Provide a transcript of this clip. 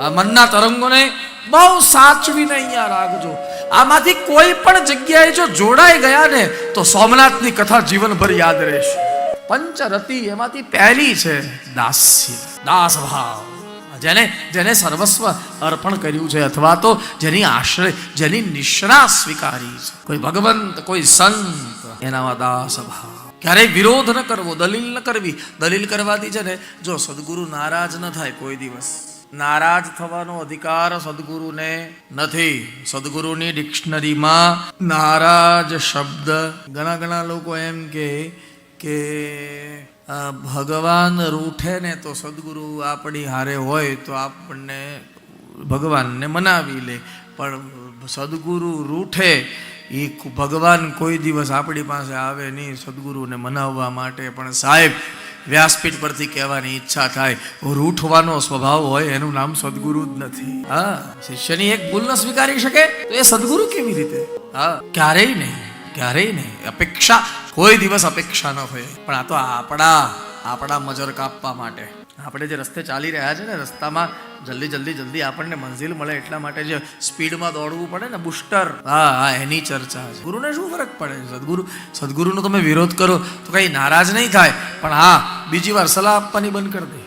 આ મનના તરંગોને બહુ સાચવીને અહીંયા રાખજો. આમાંથી કોઈ પણ જગ્યાએ જો જોડાઈ ગયા ને, તો સોમનાથની કથા જીવનભર યાદ રહેશે. પંચરતી એમાંથી પહેલી છે દાસ્ય. દાસ ભાવ જેને જેને સર્વસ્વ અર્પણ કર્યું છે અથવા તો જેની આશ્રય, જેની નિષ્ણા સ્વીકારી છે. કોઈ ભગવંત, કોઈ સંત, એનામાં દાસ ભાવ ક્યારેય વિરોધ ન કરવો, દલીલ ન કરવી. દલીલ કરવાથી છે ને, જો સદગુરુ નારાજ ન થાય કોઈ દિવસ નારાજ થવાનો અધિકાર સદગુરુને નથી. સદગુરુની ડિક્શનરીમાં નારાજ શબ્દ. ઘણા ઘણા લોકો એમ કે કે ભગવાન રૂઠે ને તો સદગુરુ આપણી હારે હોય તો આપણને ભગવાનને મનાવી લે. પણ સદગુરુ રૂઠે, એ ભગવાન કોઈ દિવસ આપણી પાસે આવે નહીં સદગુરુને મનાવવા માટે. પણ સાહેબ વ્યાસપીઠ પરથી કહેવાની ઈચ્છા થાય. રૂઠવાનો સ્વભાવ હોય, એનું નામ સદગુરુ જ નથી. હા, શિષ્યની એક ભૂલ ન સ્વીકારી શકે, તો એ સદગુરુ કેવી રીતે? હા, ક્યારેય નહીં ક્યારેય નહીં. અપેક્ષા, કોઈ દિવસ અપેક્ષા ન હોય. પણ આ તો આપણા આપણા મજર કાપવા માટે. આપણે જે રસ્તે ચાલી રહ્યા છે ને, રસ્તામાં જલ્દી જલ્દી જલ્દી આપણને મંઝિલ મળે એટલા માટે જે સ્પીડમાં દોડવું પડે ને, બુસ્ટર. હા હા, એની ચર્ચા છે. ગુરુને શું ફરક પડે? સદગુરુ, સદગુરુનો તમે વિરોધ કરો તો કઈ નારાજ નહીં થાય. પણ હા બીજી વાર સલાહ આપવાની બંધ કરી દે.